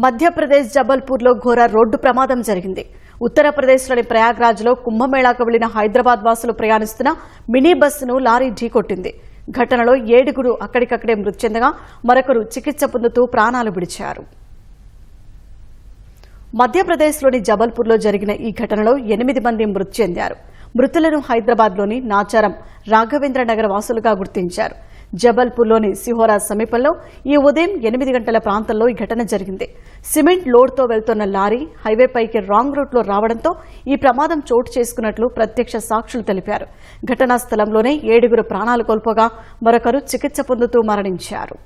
మధ్యప్రదేశ్ జబల్పూర్లో ఘోర రోడ్డు ప్రమాదం జరిగింది. ఉత్తరప్రదేశ్లోని ప్రయాగ్రాజ్లో కుంభమేళాకు వెళ్ళిన హైదరాబాద్ వాసులు ప్రయాణిస్తున్న మినీ బస్సును లారీ ఢీకొట్టింది ఘటనలో ఏడుగురు అక్కడికక్కడే మృతి చెందగా మరొకరు చికిత్స పొందుతూ ప్రాణాలు విడిచారు. మధ్యప్రదేశ్లోని జబల్పూర్లో జరిగిన ఈ ఘటనలో ఎనిమిది మంది మృతి చెందారు. మృతులను హైదరాబాద్లోని నాచారం రాఘవేంద్ర నగర వాసులుగా గుర్తించారు. జబల్పూర్లోని సిహోరా సమీపంలో ఈ ఉదయం ఎనిమిది గంటల ప్రాంతంలో ఈ ఘటన జరిగింది. సిమెంట్ లోడ్తో వెళ్తున్న లారీ హైవేపైకి రాంగ్ రూట్లో రావడంతో ఈ ప్రమాదం చోటు చేసుకున్నట్లు ప్రత్యక్ష సాక్షులు తెలిపారు. ఘటనా స్థలంలోనే ఏడుగురు ప్రాణాలు కోల్పోగా మరొకరు చికిత్స పొందుతూ మరణించారు.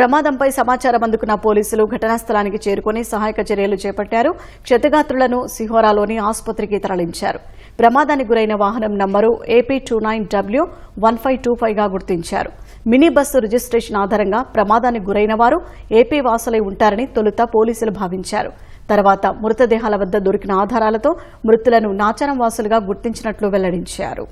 ప్రమాదంపై సమాచారం అందుకున్న పోలీసులు ఘటనా స్థలానికి చేరుకుని సహాయక చర్యలు చేపట్టారు. క్షతగాత్రులను సిహోరాలోని ఆసుపత్రికి తరలించారు. ప్రమాదానికి గురైన వాహనం number AP two nine W one five two ఫైవ్గా గుర్తించారు. మినీ బస్సు రిజిస్ట్రేషన్ ఆధారంగా ప్రమాదానికి గురైన వారు ఏపీ వాసులై ఉంటారని తొలుత పోలీసులు భావించారు. తర్వాత మృతదేహాల వద్ద దొరికిన ఆధారాలతో మృతులను నాచారం వాసులుగా గుర్తించినట్లు వెల్లడించారు.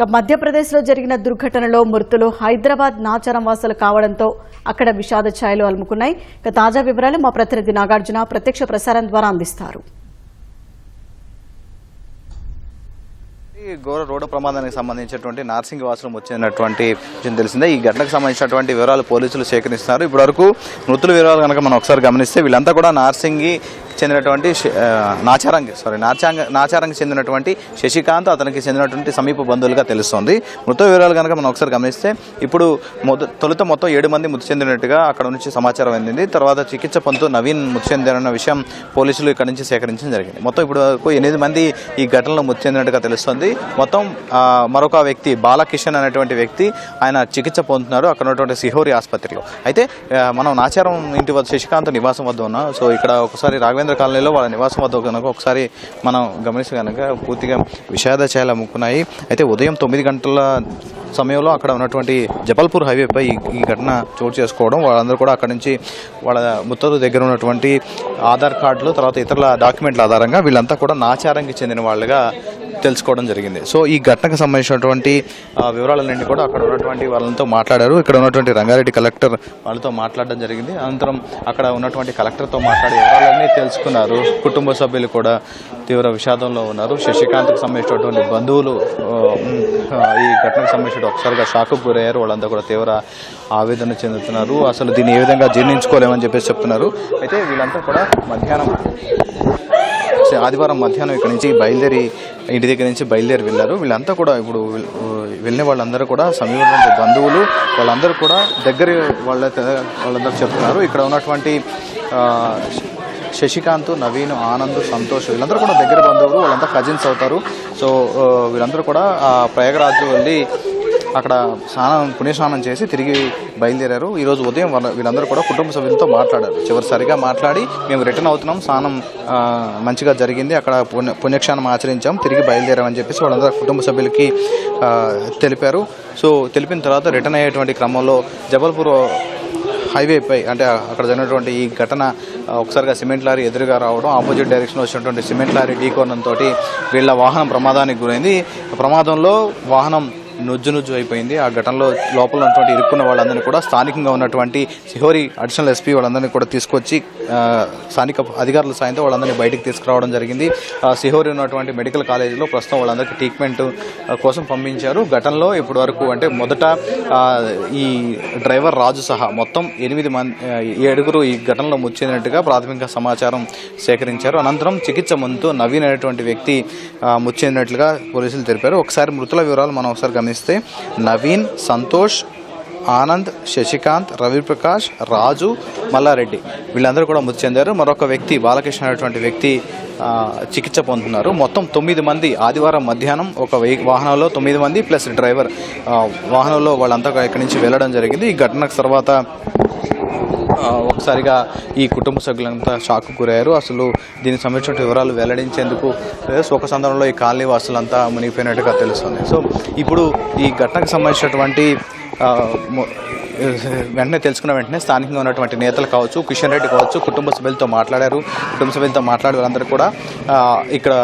మధ్యప్రదేశ్లో జరిగిన దుర్ఘటనలో మృతులు హైదరాబాద్ నాచారం వాసులు కావడంతో అక్కడ విషాద ఛాయలు అలుముకున్నాయి. ఇక తాజా వివరాలు మా ప్రతినిధి నాగార్జున ప్రత్యక్ష ప్రసారం ద్వారా అందిస్తారు. ఈ ఘోర రోడ్డు ప్రమాదానికి సంబంధించినటువంటి నార్సింగ్ వాసులు వచ్చినటువంటి విషయం తెలిసిందే. ఈ ఘటనకు సంబంధించినటువంటి వివరాలు పోలీసులు సేకరిస్తున్నారు. ఇప్పటివరకు మృతుల వివరాలు కనుక మనం ఒకసారి గమనిస్తే వీళ్ళంతా కూడా నార్సింగి చెందినటువంటి శ- సారీ నాచాంగ నాచారంగ్ చెందినటువంటి శశికాంత్ అతనికి చెందినటువంటి సమీప బంధువులుగా తెలుస్తోంది. మృత వివరాలు కనుక మనం ఒకసారి గమనిస్తే ఇప్పుడు మొద తొలుత మొత్తం ఏడు మంది మృతి చెందినట్టుగా అక్కడ నుంచి సమాచారం అందింది. తర్వాత చికిత్స పొందుతూ నవీన్ మృతి చెందారన్న విషయం పోలీసులు ఇక్కడ నుంచి సేకరించడం జరిగింది. మొత్తం ఇప్పుడు వరకు ఎనిమిది మంది ఈ ఘటనలో మృతి చెందినట్టుగా తెలుస్తుంది. మొత్తం మరొక వ్యక్తి బాలకిషన్ అనేటువంటి వ్యక్తి ఆయన చికిత్స పొందుతున్నారు అక్కడ ఉన్నటువంటి సిహోరి ఆసుపత్రిలో. అయితే మనం నాచారం ఇంటి వద్ద శశికాంత్ నివాసం వద్ద ఉన్నాం. సో ఇక్కడ ఒకసారి రాఘవేంద్ర కాలనీలో వాళ్ళ నివాసం వద్ద కనుక ఒకసారి మనం గమనిస్తే కనుక పూర్తిగా విషాద ఛాయలు అమ్ముకున్నాయి. అయితే ఉదయం తొమ్మిది గంటల సమయంలో అక్కడ ఉన్నటువంటి జబల్పూర్ హైవేపై ఈ- ఘటన చోటు చేసుకోవడం వాళ్ళందరూ కూడా అక్కడ నుంచి వాళ్ళ ముత్తరు దగ్గర ఉన్నటువంటి ఆధార్ కార్డులు తర్వాత ఇతరుల డాక్యుమెంట్ల ఆధారంగా వీళ్ళంతా కూడా నాచారంకి చెందిన వాళ్ళుగా తెలుసుకోవడం జరిగింది. సో ఈ ఘటనకు సంబంధించినటువంటి వివరాలన్నీ కూడా అక్కడ ఉన్నటువంటి వాళ్ళతో మాట్లాడారు. ఇక్కడ ఉన్నటువంటి రంగారెడ్డి కలెక్టర్ వాళ్ళతో మాట్లాడడం జరిగింది. అనంతరం అక్కడ ఉన్నటువంటి కలెక్టర్తో మాట్లాడి వివరాలన్నీ తెలుసుకున్నారు. కుటుంబ సభ్యులు కూడా తీవ్ర విషాదంలో ఉన్నారు. శశికాంత్కి సంబంధించినటువంటి బంధువులు ఈ ఘటనకు సంబంధించిన ఒకసారిగా షాకు గురయ్యారు. వాళ్ళంతా కూడా తీవ్ర ఆవేదన చెందుతున్నారు. అసలు దీన్ని ఏ విధంగా జీర్ణించుకోలేమని చెప్పేసి చెప్తున్నారు. అయితే వీళ్ళంతా కూడా మధ్యాహ్నం ఆదివారం మధ్యాహ్నం ఇక్కడ నుంచి బయలుదేరి ఇంటి దగ్గర నుంచి బయలుదేరి వెళ్ళారు. వీళ్ళంతా కూడా ఇప్పుడు వెళ్ళిన వాళ్ళందరూ కూడా సమీపంలో బంధువులు వాళ్ళందరూ కూడా దగ్గర వాళ్ళ వాళ్ళందరూ చెప్తున్నారు. ఇక్కడ ఉన్నటువంటి శశికాంత్ నవీన్ ఆనంద్ సంతోష్ వీళ్ళందరూ కూడా దగ్గర బంధువులు వాళ్ళంతా కజిన్స్ అవుతారు. సో వీళ్ళందరూ కూడా ప్రయాగరాజు వెళ్ళి అక్కడ స్నానం పుణ్యస్నానం చేసి తిరిగి బయలుదేరారు. ఈరోజు ఉదయం వీళ్ళందరూ కూడా కుటుంబ సభ్యులతో మాట్లాడారు. చివరిసారిగా మాట్లాడి మేము రిటర్న్ అవుతున్నాం స్నానం మంచిగా జరిగింది అక్కడ పుణ్య పుణ్యక్షానం ఆచరించాం తిరిగి బయలుదేరామని చెప్పేసి వాళ్ళందరూ కుటుంబ సభ్యులకి తెలిపారు. సో తెలిపిన తర్వాత రిటర్న్ అయ్యేటువంటి క్రమంలో జబల్పూర్ హైవేపై అంటే అక్కడ జరిగినటువంటి ఈ ఘటన ఒకసారిగా సిమెంట్ లారీ ఎదురుగా రావడం ఆపోజిట్ డైరెక్షన్లో వచ్చినటువంటి సిమెంట్ లారీ ఢీకొనడంతో వీళ్ళ వాహనం ప్రమాదానికి గురైంది. ప్రమాదంలో వాహనం నుజ్జు నుజ్జు అయిపోయింది. ఆ ఘటనలో లోపల ఉన్నటువంటి ఇరుక్కున్న వాళ్ళందరినీ కూడా స్థానికంగా ఉన్నటువంటి సిహోరి అడిషనల్ ఎస్పీ వాళ్ళందరినీ కూడా తీసుకొచ్చి స్థానిక అధికారుల సాయంతో వాళ్ళందరినీ బయటికి తీసుకురావడం జరిగింది. ఆ, సిహోరి ఉన్నటువంటి మెడికల్ కాలేజీలో ప్రస్తుతం వాళ్ళందరికీ ట్రీట్మెంట్ కోసం పంపించారు. ఘటనలో ఇప్పటి వరకు అంటే మొదట ఈ డ్రైవర్ రాజు సహా మొత్తం ఎనిమిది మంది ఏడుగురు ఈ ఘటనలో మృతి ప్రాథమిక సమాచారం సేకరించారు. అనంతరం చికిత్స ముందు నవీన్ అనేటువంటి వ్యక్తి ఆ, పోలీసులు తెలిపారు. ఒకసారి మృతుల వివరాలు మనం ఒకసారి గమనిస్తే నవీన్ సంతోష్ ఆనంద్ శశికాంత్ రవిప్రకాష్ రాజు మల్లారెడ్డి. వీళ్ళందరూ కూడా మృతి చెందారు. మరొక వ్యక్తి బాలకృష్ణ అనేటువంటి వ్యక్తి చికిత్స పొందుతున్నారు. మొత్తం తొమ్మిది మంది ఆదివారం మధ్యాహ్నం ఒక వాహనంలో తొమ్మిది మంది ప్లస్ డ్రైవర్ వాహనంలో వాళ్ళంతా ఇక్కడి నుంచి వెళ్ళడం జరిగింది. ఈ ఘటనకు తర్వాత ఒకసారిగా ఈ కుటుంబ సభ్యులంతా షాక్ గురయ్యారు. అసలు దీనికి సంబంధించిన వివరాలు వెల్లడించేందుకు ఒక శోక సందర్భంలో ఈ కాలనీ వాసులంతా మునిగిపోయినట్టుగా తెలుస్తుంది. సో ఇప్పుడు ఈ ఘటనకు సంబంధించినటువంటి వెంటనే తెలుసుకున్న వెంటనే స్థానికంగా ఉన్నటువంటి నేతలు కావచ్చు కిషన్ రెడ్డి కావచ్చు కుటుంబ సభ్యులతో మాట్లాడారు. కుటుంబ సభ్యులతో మాట్లాడే వాళ్ళందరూ కూడా ఇక్కడ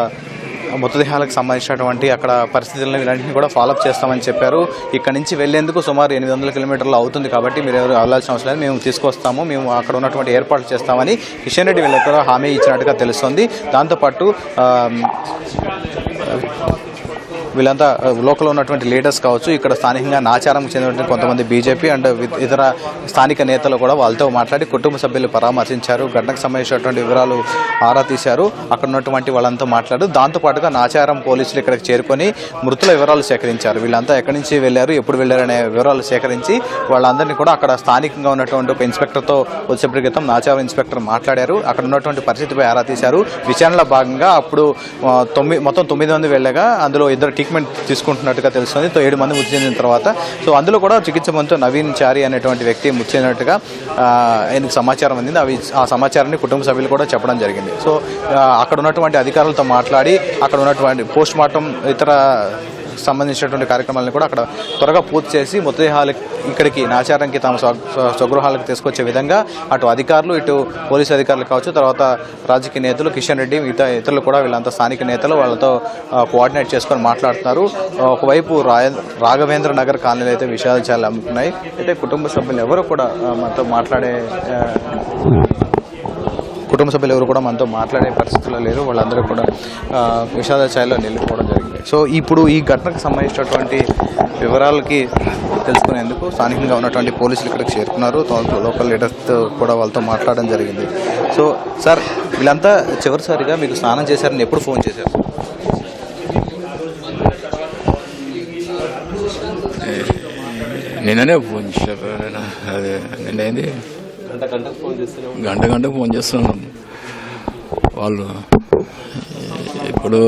మృతదేహాలకు సంబంధించినటువంటి అక్కడ పరిస్థితులను ఇలాంటివి కూడా ఫాలోఅప్ చేస్తామని చెప్పారు. ఇక్కడ నుంచి వెళ్ళేందుకు సుమారు ఎనిమిది వందల కిలోమీటర్లు అవుతుంది కాబట్టి మీరు ఎవరు వెళ్ళాల్సిన అవసరం లేదు. మేము తీసుకొస్తాము. మేము అక్కడ ఉన్నటువంటి ఏర్పాట్లు చేస్తామని కిషన్ రెడ్డి వీళ్ళకి కూడా హామీ ఇచ్చినట్టుగా తెలుస్తుంది. దాంతోపాటు వీళ్ళంతా లోకల్ ఉన్నటువంటి లీడర్స్ కావచ్చు ఇక్కడ స్థానికంగా నాచారం చెందినటువంటి కొంతమంది బీజేపీ అండ్ వి- ఇతర స్థానిక నేతలు కూడా వాళ్ళతో మాట్లాడి కుటుంబ సభ్యులు పరామర్శించారు. ఘటనకు సంబంధించినటువంటి వివరాలు ఆరా తీశారు. అక్కడ ఉన్నటువంటి వాళ్ళంతా మాట్లాడు. దాంతో పాటుగా నాచారం పోలీసులు ఇక్కడికి చేరుకొని మృతుల వివరాలు సేకరించారు. వీళ్ళంతా ఎక్కడి నుంచి వెళ్ళారు ఎప్పుడు వెళ్ళారనే వివరాలు సేకరించి వాళ్ళందరినీ కూడా అక్కడ స్థానికంగా ఉన్నటువంటి ఒక ఇన్స్పెక్టర్తో వచ్చేప్పటి క్రితం నాచారం ఇన్స్పెక్టర్ మాట్లాడారు. అక్కడ ఉన్నటువంటి పరిస్థితిపై ఆరా తీశారు. విచారణలో భాగంగా అప్పుడు తొమ్మిది మొత్తం తొమ్మిది మంది వెళ్ళగా అందులో ఇద్దరు ట్రీట్మెంట్ తీసుకుంటున్నట్టుగా తెలుస్తుంది. సో ఏడు మంది మృతి చెందిన తర్వాత సో అందులో కూడా చికిత్స పొందుతూ నవీన్ చారి అనేటువంటి వ్యక్తి మృతి చెందినట్టుగా ఆయనకు సమాచారం అందింది. అవి ఆ సమాచారాన్ని కుటుంబ సభ్యులు కూడా చెప్పడం జరిగింది. సో అక్కడ ఉన్నటువంటి అధికారులతో మాట్లాడి అక్కడ ఉన్నటువంటి పోస్ట్ మార్టం ఇతర సంబంధించినటువంటి కార్యక్రమాలను కూడా అక్కడ త్వరగా పూర్తి చేసి మృతదేహాలు ఇక్కడికి నాచారంకి తమ స్వగృహాలకు తీసుకొచ్చే విధంగా అటు అధికారులు ఇటు పోలీసు అధికారులు కావచ్చు తర్వాత రాజకీయ నేతలు కిషన్ రెడ్డి మిగతా ఇతరులు కూడా వీళ్ళంతా స్థానిక నేతలు వాళ్ళతో కోఆర్డినేట్ చేసుకొని మాట్లాడుతున్నారు. ఒకవైపు రాయ రాఘవేంద్ర నగర్ కాలనీలో అయితే విషయాలు చాలా అమ్ముతున్నాయి అయితే కుటుంబ సభ్యులు ఎవరు కూడా మనతో మాట్లాడే కుటుంబ సభ్యులు ఎవరు కూడా మనతో మాట్లాడే పరిస్థితుల్లో లేరు. వాళ్ళందరూ కూడా విషాద ఛాయలో నిలిపోవడం జరిగింది. సో ఇప్పుడు ఈ ఘటనకు సంబంధించినటువంటి వివరాలకి తెలుసుకునేందుకు స్థానికంగా ఉన్నటువంటి పోలీసులు ఇక్కడికి చేరుకున్నారు. లోకల్ లీడర్స్తో కూడా వాళ్ళతో మాట్లాడడం జరిగింది. సో సార్ వీళ్ళంతా చివరిసారిగా మీకు స్నానం చేశారని ఎప్పుడు ఫోన్ చేశారు? నిన్ననే ఫోన్ చేశారు. అదే నిన్న ఏంది గంట గంట ఫోన్ చేస్తున్నాం. వాళ్ళు ఇప్పుడు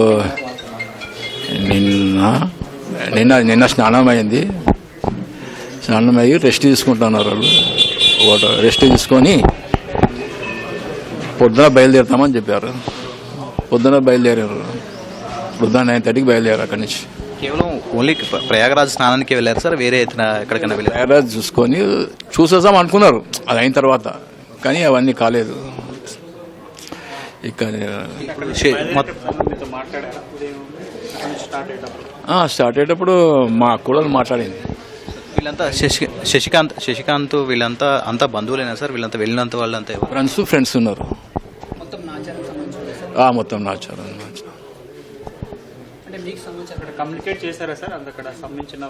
నిన్న నిన్న నిన్న స్నానం అయింది స్నానం అయ్యి రెస్ట్ తీసుకుంటున్నారు వాళ్ళు. ఒకటి రెస్ట్ తీసుకొని పొద్దున బయలుదేరుతామని చెప్పారు. పొద్దున బయలుదేరారు. పొద్దున నైన్ థర్టీకి బయలుదేరారు అక్కడి నుంచి. కేవలం ఓన్లీ ప్రయాగరాజ్ స్నానానికి వెళ్ళారు సార్? వేరే ఎక్కడికైనా వెళ్ళారు? మ్యారేజ్ చూసుకొని చూసేద్దాం అనుకున్నారు. అది అయిన తర్వాత. కానీ అవన్నీ కాలేదు. ఇక్కడ స్టార్ట్ అయ్యేటప్పుడు మా కూడా మాట్లాడింది. వీళ్ళంతా శశి శశికాంత్ శశికాంత్ వీళ్ళంతా అంతా బంధువులేనా సార్? వీళ్ళంతా వెళ్ళినంత వాళ్ళంతా? ఫ్రెండ్స్ ఫ్రెండ్స్ ఉన్నారు. మొత్తం నాచారు అంటే మీకు సంబంధించి అక్కడ కమ్యూనికేట్ చేశారా సార్? అంత అక్కడ సంబంధించిన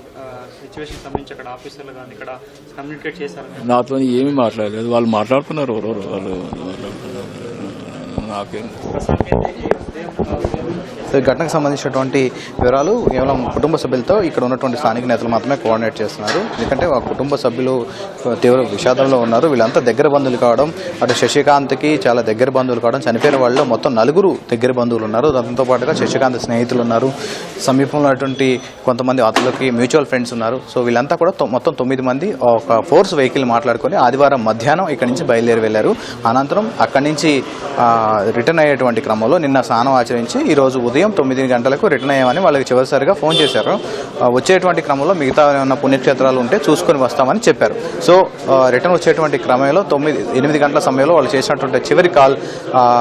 సిచ్యువేషన్ సంబంధించి అక్కడ ఆఫీసర్లు కానీ ఇక్కడ కమ్యూనికేట్ చేశారా? నాతో ఏమీ మాట్లాడలేదు. వాళ్ళు మాట్లాడుకున్నారు ఎవరెవరు వాళ్ళు నాకేం సో ఈ ఘటనకు సంబంధించినటువంటి వివరాలు కేవలం కుటుంబ సభ్యులతో ఇక్కడ ఉన్నటువంటి స్థానిక నేతలు మాత్రమే కోఆర్డినేట్ చేస్తున్నారు. ఎందుకంటే ఆ కుటుంబ సభ్యులు తీవ్ర విషాదంలో ఉన్నారు. వీళ్ళంతా దగ్గర బంధువులు కావడం అటు శశికాంత్కి చాలా దగ్గర బంధువులు కావడం చనిపోయిన వాళ్ళు మొత్తం నలుగురు దగ్గర బంధువులు ఉన్నారు. దాంతో పాటుగా శశికాంత్ స్నేహితులు ఉన్నారు. సమీపంలో ఉన్నటువంటి కొంతమంది అతలకి మ్యూచువల్ ఫ్రెండ్స్ ఉన్నారు. సో వీళ్ళంతా కూడా మొత్తం తొమ్మిది మంది ఒక ఫోర్స్ వెహికల్ మాట్లాడుకొని ఆదివారం మధ్యాహ్నం ఇక్కడి నుంచి బయలుదేరి వెళ్ళారు. అనంతరం అక్కడి నుంచి రిటర్న్ అయ్యేటువంటి క్రమంలో నిన్న స్నానం ఆచరించి ఈరోజు ఉదయం ఉదయం తొమ్మిది గంటలకు రిటర్న్ అయ్యామని వాళ్ళకి చివరిసారిగా ఫోన్ చేశారు. వచ్చేటువంటి క్రమంలో మిగతా ఏమైనా పుణ్యక్షేత్రాలు ఉంటే చూసుకొని వస్తామని చెప్పారు. సో రిటర్న్ వచ్చేటువంటి క్రమంలో తొమ్మిది ఎనిమిది గంటల సమయంలో వాళ్ళు చేసినటువంటి చివరి కాల్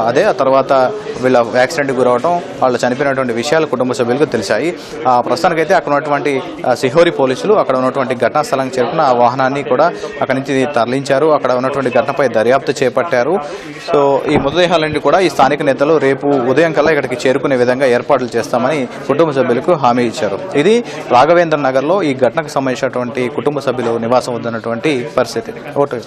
అదే ఆ తర్వాత వీళ్ళ యాక్సిడెంట్ గురవడం వాళ్ళు చనిపోయినటువంటి విషయాలు కుటుంబ సభ్యులకు తెలిసాయి. ఆ, ప్రస్తుతానికైతే అక్కడ ఉన్నటువంటి సిహోరి పోలీసులు అక్కడ ఉన్నటువంటి ఘటనా స్థలానికి చేరుకున్న ఆ వాహనాన్ని కూడా అక్కడి నుంచి తరలించారు. అక్కడ ఉన్నటువంటి ఘటనపై దర్యాప్తు చేపట్టారు. సో ఈ మృతదేహాలన్నీ కూడా ఈ స్థానిక నేతలు రేపు ఉదయం కల్లా ఇక్కడికి చేరుకునే విధంగా ఏర్పాట్లు చేస్తామని కుటుంబ సభ్యులకు హామీ ఇచ్చారు. ఇది రాఘవేంద్ర నగర్లో ఈ ఘటనకు సంబంధించినటువంటి కుటుంబ సభ్యులు నివాసం వద్దన్నటువంటి పరిస్థితి. ఓటు.